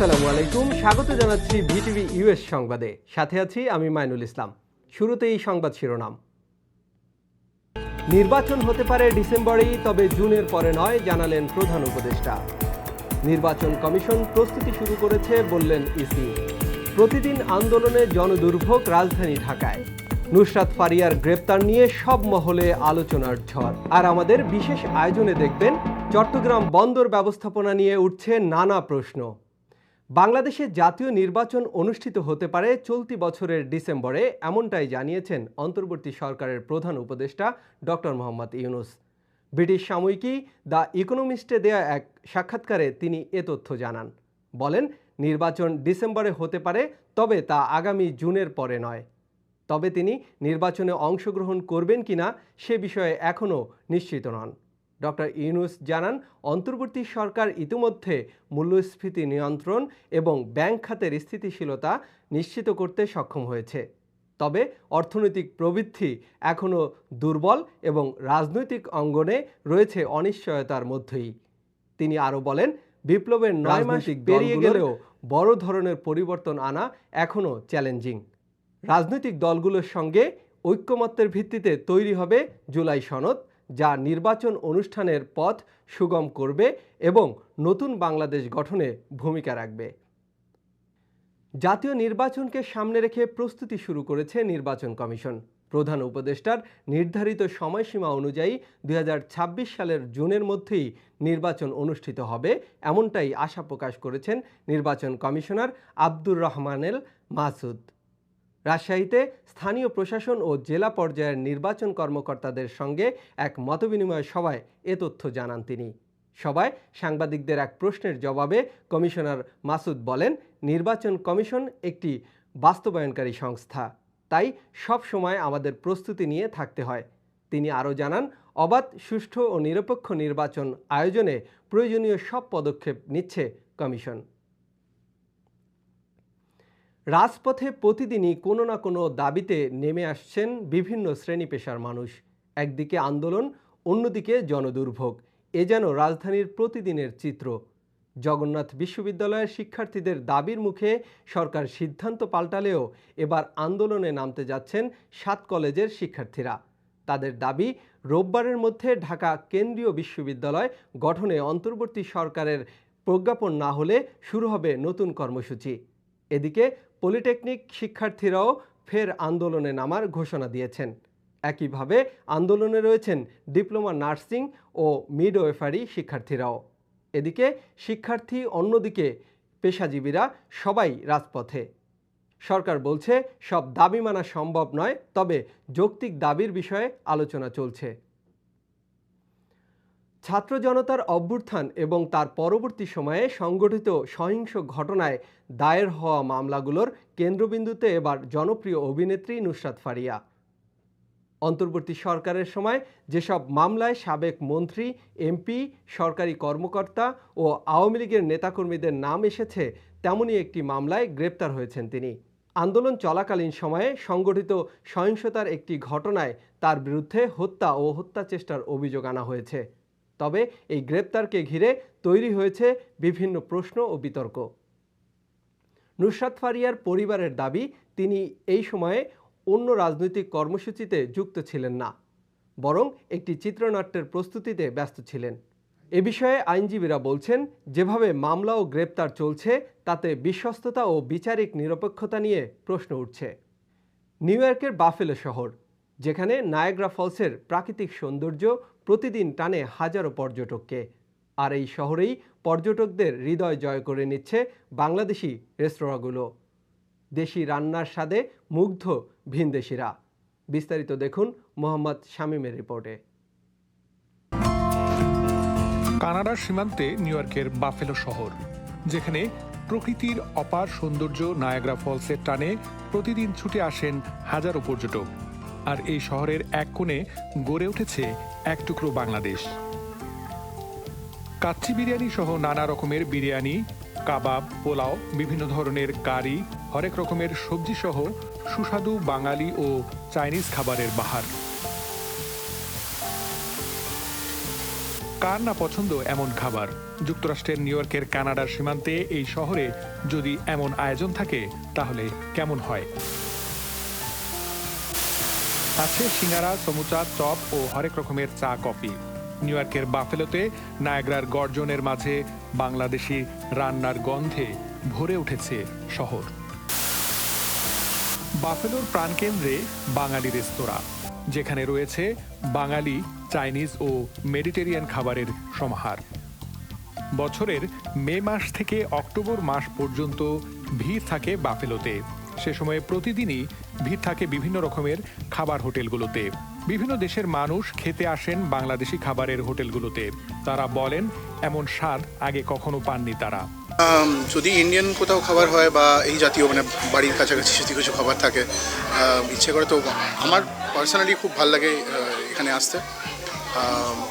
আলাইকুম। স্বাগত জানাচ্ছি ভিটিভি ইউএস সংবাদে। সাথে আছি আমি মাইনুল ইসলাম। শুরুতেই সংবাদ শিরোনাম। নির্বাচন হতে পারে ডিসেম্বরেই, তবে জুনের পরে নয়, জানালেন প্রধান উপদেষ্টা। নির্বাচন কমিশন প্রস্তুতি শুরু করেছে বললেন ইসি। প্রতিদিন আন্দোলনে জনদুর্ভোগ রাজধানী ঢাকায়। নুসরাত ফারিয়ার গ্রেপ্তার নিয়ে সব মহলে আলোচনার ঝড়। আর আমাদের বিশেষ আয়োজনে দেখবেন, চট্টগ্রাম বন্দর ব্যবস্থাপনা নিয়ে উঠছে নানা প্রশ্ন। বাংলাদেশে জাতীয় নির্বাচন অনুষ্ঠিত হতে পারে চলতি বছরের ডিসেম্বরে, এমনটাই জানিয়েছেন অন্তর্বর্তী সরকারের প্রধান উপদেষ্টা ডক্টর মোহাম্মদ ইউনুস। ব্রিটিশ সাময়িকী দ্য ইকোনমিস্টে দেয়া এক সাক্ষাৎকারে তিনি এ তথ্য জানান। বলেন, নির্বাচন ডিসেম্বরে হতে পারে, তবে তা আগামী জুনের পরে নয়। তবে তিনি নির্বাচনে অংশগ্রহণ করবেন কিনা সে বিষয়ে এখনও নিশ্চিত নন। ডক্টর ইউনুস জানান অন্তর্বর্তী সরকার ইতিমধ্যে মূল্যস্ফীতি নিয়ন্ত্রণ এবং ব্যাংক খাতের স্থিতিশীলতা নিশ্চিত করতে সক্ষম হয়েছে। তবে অর্থনৈতিক প্রবৃদ্ধি এখনও দুর্বল এবং রাজনৈতিক অঙ্গনে রয়েছে অনিশ্চয়তার মধ্যেই। তিনি আরও বলেন বিপ্লবের নয় মাস পেরিয়ে গেলেও বড় ধরনের পরিবর্তন আনা এখনও চ্যালেঞ্জিং। রাজনৈতিক দলগুলোর সঙ্গে ঐক্যমত্যের ভিত্তিতে তৈরি হবে জুলাই সনদ। যা নির্বাচন অনুষ্ঠানের পথ সুগম করবে এবং নতুন বাংলাদেশ গঠনে ভূমিকা রাখবে। জাতীয় নির্বাচনকে সামনে রেখে প্রস্তুতি শুরু করেছে নির্বাচন কমিশন। প্রধান উপদেষ্টার নির্ধারিত সময়সীমা অনুযায়ী দু হাজার ছাব্বিশ সালের জুনের মধ্যেই নির্বাচন অনুষ্ঠিত হবে, এমনটাই আশা প্রকাশ করেছেন নির্বাচন কমিশনার আব্দুর রহমানেল মাসুদ। রাজশাহীতে স্থানীয় প্রশাসন ও জেলা পর্যায়ের নির্বাচন কর্মকর্তাদের সঙ্গে এক মতবিনিময় সভায় এ তথ্য জানান তিনি। সভায় সাংবাদিকদের এক প্রশ্নের জবাবে কমিশনার মাসুদ বলেন, নির্বাচন কমিশন একটি বাস্তবায়নকারী সংস্থা, তাই সব সময় আমাদের প্রস্তুতি নিয়ে থাকতে হয়। তিনি আরও জানান, অবাধ, সুষ্ঠু ও নিরপেক্ষ নির্বাচন আয়োজনে প্রয়োজনীয় সব পদক্ষেপ নিচ্ছে কমিশন। রাজপথে প্রতিদিনই কোনো না কোনো দাবিতে নেমে আসছেন বিভিন্ন শ্রেণি পেশার মানুষ। একদিকে আন্দোলন, অন্যদিকে জনদুর্ভোগ। এ যেন রাজধানীর প্রতিদিনের চিত্র। জগন্নাথ বিশ্ববিদ্যালয়ের শিক্ষার্থীদের দাবির মুখে সরকার সিদ্ধান্ত পাল্টালেও এবার আন্দোলনে নামতে যাচ্ছেন সাত কলেজের শিক্ষার্থীরা। তাদের দাবি, রোববারের মধ্যে ঢাকা কেন্দ্রীয় বিশ্ববিদ্যালয় গঠনে অন্তর্বর্তী সরকারের প্রজ্ঞাপন না হলে শুরু হবে নতুন কর্মসূচি। এদিকে পলিটেকনিক শিক্ষার্থীরাও ফের আন্দোলনে নামার ঘোষণা দিয়েছেন। একইভাবে আন্দোলনে রয়েছেন ডিপ্লোমা নার্সিং ও মিডওয়েফারি শিক্ষার্থীরাও। এদিকে শিক্ষার্থী অন্যদিকে পেশাজীবীরা সবাই রাজপথে। সরকার বলছে, সব দাবি মানা সম্ভব নয়, তবে যৌক্তিক দাবির বিষয়ে আলোচনা চলছে। ছাত্র জনতার অভ্যুত্থান এবং তার পরবর্তী সময়ে সংগঠিত সহিংস ঘটনায় দায়ের হওয়া মামলাগুলোর কেন্দ্রবিন্দুতে এবার জনপ্রিয় অভিনেত্রী নুসরাত ফারিয়া। অন্তর্বর্তী সরকারের সময় যেসব মামলায় সাবেক মন্ত্রী এমপি সরকারি কর্মকর্তা ও আওয়ামী লীগের নেতাকর্মীদের নাম এসেছে, তেমনই একটি মামলায় গ্রেপ্তার হয়েছেন তিনি। আন্দোলন চলাকালীন সময়ে সংগঠিত সহিংসতার একটি ঘটনায় তার বিরুদ্ধে হত্যা ও হত্যা চেষ্টার অভিযোগ আনা হয়েছে। তবে এই গ্রেপ্তারকে ঘিরে তৈরি হয়েছে বিভিন্ন প্রশ্ন ও বিতর্ক। নুসরাত ফারিয়ার পরিবারের দাবি, তিনি এই সময়ে অন্য রাজনৈতিক কর্মসূচিতে যুক্ত ছিলেন না, বরং একটি চিত্রনাট্যের প্রস্তুতিতে ব্যস্ত ছিলেন। এ বিষয়ে আইনজীবীরা বলছেন, যেভাবে মামলা ও গ্রেপ্তার চলছে, তাতে বিশ্বস্ততা ও বিচারিক নিরপেক্ষতা নিয়ে প্রশ্ন উঠছে। নিউ ইয়র্কের বাফেলো শহর, যেখানে নায়াগ্রা ফলসের প্রাকৃতিক সৌন্দর্য প্রতিদিন টানে হাজারো পর্যটককে। আর এই শহরেই পর্যটকদের হৃদয় জয় করে নিচ্ছে বাংলাদেশি রেস্তোরাঁগুলো। দেশি রান্নার স্বাদে মুগ্ধ ভিনদেশিরা বিস্তারিত দেখুন মোহাম্মদ শামীমের রিপোর্টে। কানাডার সীমান্তে নিউ ইয়র্কের বাফেলো শহর, যেখানে প্রকৃতির অপার সৌন্দর্য নায়াগ্রা ফলসের টানে প্রতিদিন ছুটে আসেন হাজারো পর্যটক। আর এই শহরের এক কোণে গড়ে উঠেছে এক টুকরো বাংলাদেশ। কাচ্চি বিরিয়ানি সহ নানা রকমের বিরিয়ানি, কাবাব, পোলাও, বিভিন্ন ধরনের কারি, হরেক রকমের সবজি সহ সুস্বাদু বাঙালি ও চাইনিজ খাবারের বাহার। কার না পছন্দ এমন খাবার? যুক্তরাষ্ট্রের নিউ ইয়র্কের কানাডার সীমান্তে এই শহরে যদি এমন আয়োজন থাকে, তাহলে কেমন হয়? আছে সিঙ্গারা, সমুচা, চপ ও হরেক রকমের চা, কফি। নিউ ইয়র্কের বাফেলোতে নায়াগ্রার গর্জনের মাঝে বাংলাদেশি রান্নার গন্ধে ভরে উঠেছে শহর। বাফেলোর প্রাণকেন্দ্রে বাঙালি রেস্তোরাঁ, যেখানে রয়েছে বাঙালি, চাইনিজ ও মেডিটেরিয়ান খাবারের সমাহার। বছরের মে মাস থেকে অক্টোবর মাস পর্যন্ত ভিড় থাকে বাফেলোতে। সে সময়ে প্রতিদিনই ভিড় থাকে বিভিন্ন রকমের খাবার হোটেলগুলোতে। বিভিন্ন দেশের মানুষ খেতে আসেন বাংলাদেশি খাবারের হোটেলগুলোতে। তারা বলেন, এমন স্বাদ আগে কখনো পাননি তারা। যদি ইন্ডিয়ান কোথাও খাবার হয় বা এই জাতীয় মানে বাড়ির কাছাকাছি যদি কিছু খাবার থাকে ইচ্ছে করে তো আমার পার্সোনালি খুব ভালো লাগে এখানে আসতে।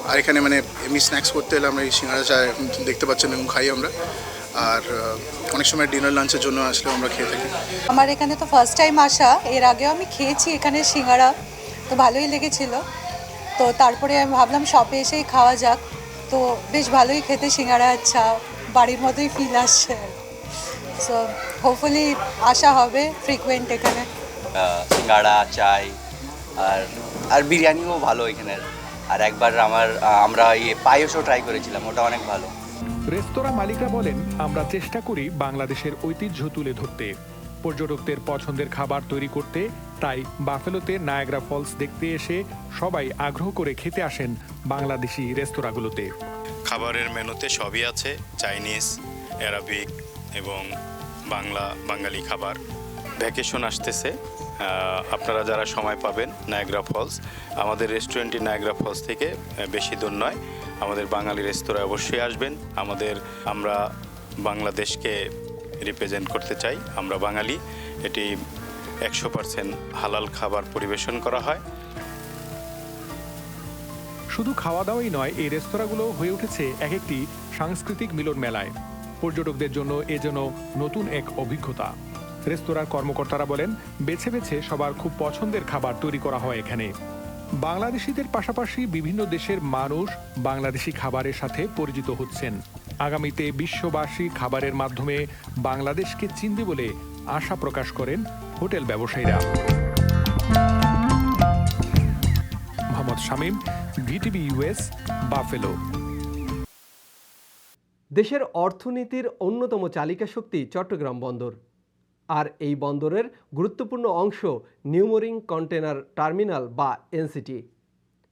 আর এখানে মানে এমনি স্ন্যাক্স করতে এলে আমরা এই সিঙ্গারা চা দেখতে পাচ্ছেন এবং খাই আমরা। আর অনেক সময় ডিনার লাঞ্চের জন্য আসলেও আমরা খেয়ে থাকি। আমার এখানে তো ফার্স্ট টাইম আসা। এর আগেও আমি খেয়েছি এখানে সিঙ্গারা। তো ভালোই লেগেছিল। তো তারপরে আমি ভাবলাম শপে এসেই খাওয়া যাক। তো বেশ ভালোই খেতে সিঙ্গারা আচ্ছা বাড়ির মতোই ফিল আসছে। সো হোপফুলি আসা হবে ফ্রিকুয়েন্ট এখানে। সিঙ্গাড়া চাই আর আর বিরিয়ানিও ভালো এখানের। আর একবার আমার আমরা ইয়ে পায়েসও ট্রাই করেছিলাম। ওটা অনেক ভালো। রেস্তোরাঁ মালিকরা বলেন, আমরা চেষ্টা করি বাংলাদেশের ঐতিহ্য তুলে ধরতে। পর্যটকদের পছন্দের খাবার তৈরি করতে, তাই বাফেলোতে নায়াগ্রা ফলস দেখতে এসে সবাই আগ্রহ করে খেতে আসেন বাংলাদেশি রেস্তোরাঁগুলোতে। খাবারের মেনুতে সবই আছে, চাইনিজ, অ্যারাবিক এবং বাংলা, বাঙালি খাবার। ভ্যাকেশন আসতেছে। আপনারা যারা সময় পাবেন নায়গ্রা ফলস আমাদের রেস্টুরেন্টটি নায়গ্রা ফলস থেকে বেশি দূর নয়। আমাদের বাঙালি রেস্তোরাঁ অবশ্যই আসবেন। আমাদের, আমরা বাংলাদেশকে রিপ্রেজেন্ট করতে চাই। আমরা বাঙালি, এটি একশো পার্সেন্ট হালাল খাবার পরিবেশন করা হয়। শুধু খাওয়া দাওয়াই নয়, এই রেস্তোরাঁগুলো হয়ে উঠেছে এক একটি সাংস্কৃতিক মিলন মেলায় পর্যটকদের জন্য এ যেন নতুন এক অভিজ্ঞতা। রেস্তোরাঁর কর্মকর্তারা বলেন, বেছে বেছে সবার খুব পছন্দের খাবার তৈরি করা হয় এখানে। বাংলাদেশিদের পাশাপাশি বিভিন্ন দেশের মানুষ বাংলাদেশি খাবারের সাথে পরিচিত হচ্ছেন। আগামীতে বিশ্ববাসী খাবারের মাধ্যমে বাংলাদেশকে চিনবে বলে আশা প্রকাশ করেন হোটেল ব্যবসায়ীরা। Mohammad Shamim, VTV US Buffalo. দেশের অর্থনীতির অন্যতম চালিকা শক্তি চট্টগ্রাম বন্দর। আর এই বন্দরের গুরুত্বপূর্ণ অংশ নিউমোরিং কন্টেনার টার্মিনাল বা এনসিটি।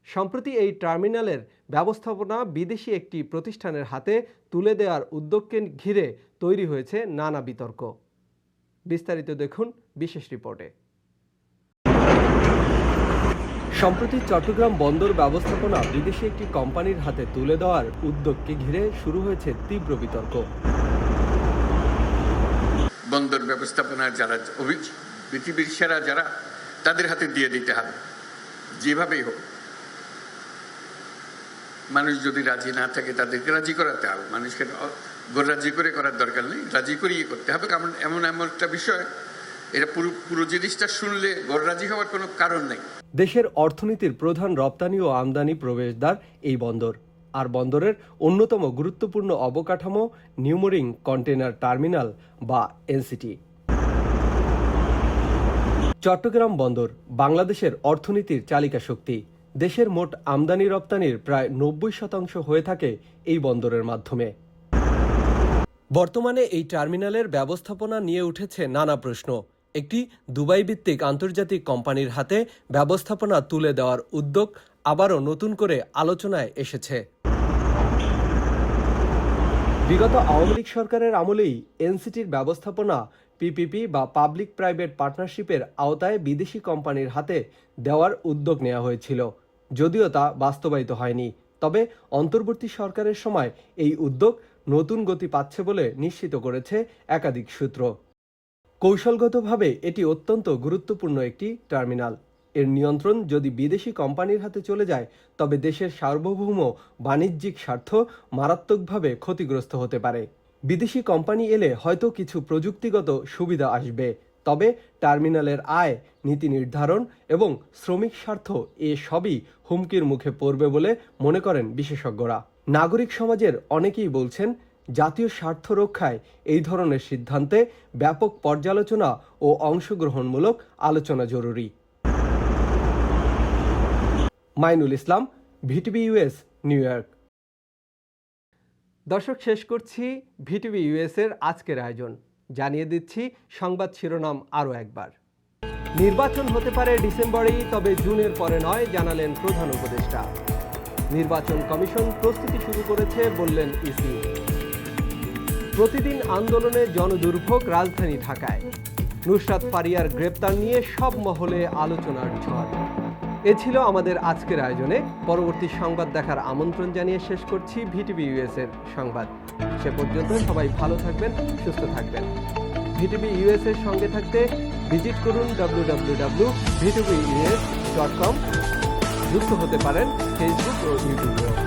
সম্প্রতি এই টার্মিনালের ব্যবস্থাপনা বিদেশি একটি প্রতিষ্ঠানের হাতে তুলে দেওয়ার উদ্যোগকে ঘিরে তৈরি হয়েছে নানা বিতর্ক। বিস্তারিত দেখুন বিশেষ রিপোর্টে। সম্প্রতি চট্টগ্রাম বন্দর ব্যবস্থাপনা বিদেশি একটি কোম্পানির হাতে তুলে দেওয়ার উদ্যোগকে ঘিরে শুরু হয়েছে তীব্র বিতর্ক। বন্দর ব্যবস্থাপনার যারা পৃথিবীর সেরা যারা, তাদের হাতে দিয়ে দিতে হবে। যেভাবেই হোক। মানুষ যদি রাজি না থাকে, তাদেরকে রাজি করাতে হবে। মানুষকে রাজি করে করার দরকার নেই। রাজি করিয়ে করতে হবে। কারণ এমন এমন একটা বিষয়, এটা পুরো পুরো জিনিসটা শুনলে গোর রাজি হওয়ার কোনো কারণ নেই। দেশের অর্থনীতির প্রধান রপ্তানি ও আমদানি প্রবেশদ্বার এই বন্দর। আর বন্দরের অন্যতম গুরুত্বপূর্ণ অবকাঠামো নিউমোরিং কন্টেনার টার্মিনাল বা এনসিটি। চট্টগ্রাম বন্দর বাংলাদেশের অর্থনীতির চালিকা শক্তি। দেশের মোট আমদানি রপ্তানির প্রায় নব্বই শতাংশ হয়ে থাকে এই বন্দরের মাধ্যমে। বর্তমানে এই টার্মিনালের ব্যবস্থাপনা নিয়ে উঠেছে নানা প্রশ্ন। একটি দুবাই ভিত্তিক আন্তর্জাতিক কোম্পানির হাতে ব্যবস্থাপনা তুলে দেওয়ার উদ্যোগ আবারও নতুন করে আলোচনায় এসেছে। বিগত আওয়ামী লীগ সরকারের আমলেই এনসিটির ব্যবস্থাপনা পিপিপি বা পাবলিক প্রাইভেট পার্টনারশিপের আওতায় বিদেশি কোম্পানির হাতে দেওয়ার উদ্যোগ নেওয়া হয়েছিল। যদিও তা বাস্তবায়িত হয়নি। তবে অন্তর্বর্তী সরকারের সময় এই উদ্যোগ নতুন গতি পাচ্ছে বলে নিশ্চিত করেছে একাধিক সূত্র। কৌশলগতভাবে এটি অত্যন্ত গুরুত্বপূর্ণ একটি টার্মিনাল। এর নিয়ন্ত্রণ যদি বিদেশি কোম্পানির হাতে চলে যায়, তবে দেশের সার্বভৌম বাণিজ্যিক স্বার্থ মারাত্মকভাবে ক্ষতিগ্রস্ত হতে পারে। বিদেশি কোম্পানি এলে হয়তো কিছু প্রযুক্তিগত সুবিধা আসবে, তবে টার্মিনালের আয়, নীতি নির্ধারণ এবং শ্রমিক স্বার্থ এ সবই হুমকির মুখে পড়বে বলে মনে করেন বিশেষজ্ঞরা। নাগরিক সমাজের অনেকেই বলছেন, জাতীয় স্বার্থ রক্ষায় এই ধরনের সিদ্ধান্তে ব্যাপক পর্যালোচনা ও অংশগ্রহণমূলক আলোচনা জরুরি। Mainul Islam VTV US New York. দর্শক, শেষ করছি ভিটিভি ইউএস এর আজকের আয়োজন। জানিয়ে দিচ্ছি, সংবাদ শিরোনাম আরও একবার। নির্বাচন হতে পারে ডিসেম্বরেই, তবে জুনের পরে নয়, জানালেন প্রধান উপদেষ্টা। নির্বাচন কমিশন প্রস্তুতি শুরু করেছে, বললেন ইসি। প্রতিদিন আন্দোলনে জনদুর্ভোগ রাজধানী ঢাকায়। নুসরাত ফারিয়ার গ্রেপ্তার নিয়ে সব মহলে আলোচনার ঝড়। এ ছিল আমাদের আজকের আয়োজনে। পরবর্তী সংবাদ দেখার আমন্ত্রণ জানিয়ে শেষ করছি ভিটিভি ইউএস এর সংবাদ। সে পর্যন্ত সবাই ভালো থাকবেন, সুস্থ থাকবেন। ভিটিভি ইউএস এর সঙ্গে থাকতে ভিজিট করুন W W W VTV US dot com যুক্ত হতে পারেন ফেসবুক ও ইউটিউবেও